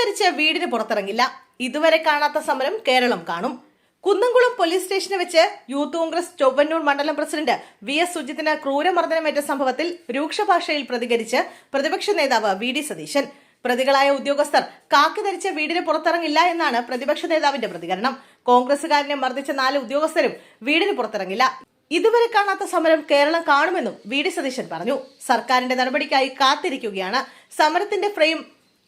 ധരിച്ച് വീടിന് പുറത്തിറങ്ങില്ല. ഇതുവരെ കാണാത്ത സമരം കേരളം കാണും. കുന്നംകുളം പോലീസ് സ്റ്റേഷന് വെച്ച് യൂത്ത് കോൺഗ്രസ് ചൊവ്വന്നൂർ മണ്ഡലം പ്രസിഡന്റ് വി എസ് സുജിത്തിന് ക്രൂരമർദ്ദനമേറ്റ സംഭവത്തിൽ രൂക്ഷ ഭാഷയിൽ പ്രതികരിച്ച് പ്രതിപക്ഷ നേതാവ് വി ഡി സതീശൻ. പ്രതികളായ ഉദ്യോഗസ്ഥർ കാക്കി ധരിച്ച് വീടിന് പുറത്തിറങ്ങില്ല എന്നാണ് പ്രതിപക്ഷ നേതാവിന്റെ പ്രതികരണം. കോൺഗ്രസുകാരനെ മർദ്ദിച്ച നാല് ഉദ്യോഗസ്ഥരും വീടിന് പുറത്തിറങ്ങില്ല. ഇതുവരെ കാണാത്ത സമരം കേരളം കാണുമെന്നും വി ഡി സതീശൻ പറഞ്ഞു. സർക്കാരിന്റെ നടപടിക്കായി കാത്തിരിക്കുകയാണ്. സമരത്തിന്റെ ഫ്രെയിം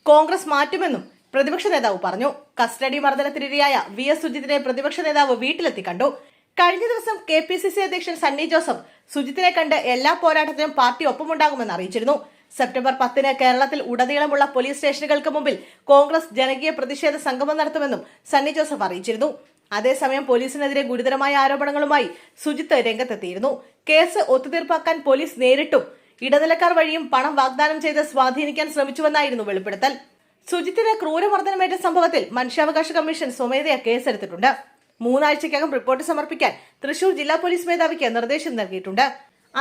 കോൺഗ്രസ് മാറ്റുമെന്നും പ്രതിപക്ഷ നേതാവ് പറഞ്ഞു. കസ്റ്റഡി മർദ്ദനത്തിനിരയായ വി എസ് സുജിത്തിനെ പ്രതിപക്ഷ നേതാവ് വീട്ടിലെത്തി കണ്ടു. കഴിഞ്ഞ ദിവസം കെ പി സി സി അധ്യക്ഷൻ സണ്ണി ജോസഫ് സുജിത്തിനെ കണ്ട് എല്ലാ പോരാട്ടത്തിനും പാർട്ടി ഒപ്പമുണ്ടാകുമെന്ന് അറിയിച്ചിരുന്നു. സെപ്റ്റംബർ പത്തിന് കേരളത്തിൽ ഉടനീളമുള്ള പോലീസ് സ്റ്റേഷനുകൾക്ക് മുമ്പിൽ കോൺഗ്രസ് ജനകീയ പ്രതിഷേധ സംഗമം നടത്തുമെന്നും സണ്ണി ജോസഫ് അറിയിച്ചിരുന്നു. അതേസമയം പോലീസിനെതിരെ ഗുരുതരമായ ആരോപണങ്ങളുമായി സുജിത്ത് രംഗത്തെത്തിയിരുന്നു. കേസ് ഒത്തുതീർപ്പാക്കാൻ പോലീസ് നേരിട്ടും ഇടനിലക്കാർ വഴിയും പണം വാഗ്ദാനം ചെയ്ത് സ്വാധീനിക്കാൻ ശ്രമിച്ചുവെന്നായിരുന്നു വെളിപ്പെടുത്തൽ. സുജിത്തിന് ക്രൂരമർദ്ദനമേറ്റ സംഭവത്തിൽ മനുഷ്യാവകാശ കമ്മീഷൻ സ്വമേധയാ കേസെടുത്തിട്ടുണ്ട്. മൂന്നാഴ്ചയ്ക്കകം റിപ്പോർട്ട് സമർപ്പിക്കാൻ തൃശൂർ ജില്ലാ പോലീസ് മേധാവിക്ക് നിർദ്ദേശം നൽകിയിട്ടുണ്ട്.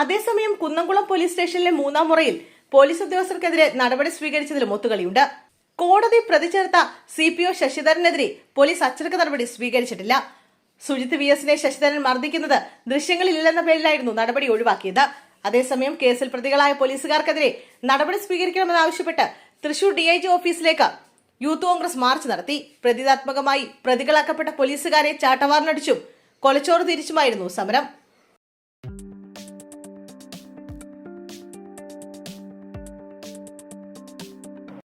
അതേസമയം കുന്നംകുളം പോലീസ് സ്റ്റേഷനിലെ മൂന്നാം മുറയിൽ പോലീസ് ഉദ്യോഗസ്ഥർക്കെതിരെ നടപടി സ്വീകരിച്ചതിലും ഒത്തുകളിയുണ്ട്. കോടതി പ്രതിചേർത്ത സി പി ഒ ശശിധരനെതിരെ പോലീസ് അച്ചടക്ക നടപടി സ്വീകരിച്ചിട്ടില്ല. സുജിത് വി എസിനെ ശശിധരൻ മർദ്ദിക്കുന്നത് ദൃശ്യങ്ങളിലില്ലെന്ന പേരിലായിരുന്നു നടപടി ഒഴിവാക്കിയത്. അതേസമയം കേസിൽ പ്രതികളായ പോലീസുകാർക്കെതിരെ നടപടി സ്വീകരിക്കണമെന്നാവശ്യപ്പെട്ട് തൃശൂർ ഡി ഐ ജി ഓഫീസിലേക്ക് യൂത്ത് കോൺഗ്രസ് മാർച്ച് നടത്തി. പ്രതീകാത്മകമായി പ്രതികളാക്കപ്പെട്ട പോലീസുകാരെ ചാട്ടവാറിനടിച്ചും കൊലച്ചോറ് തിരിച്ചുമായിരുന്നു സമരം.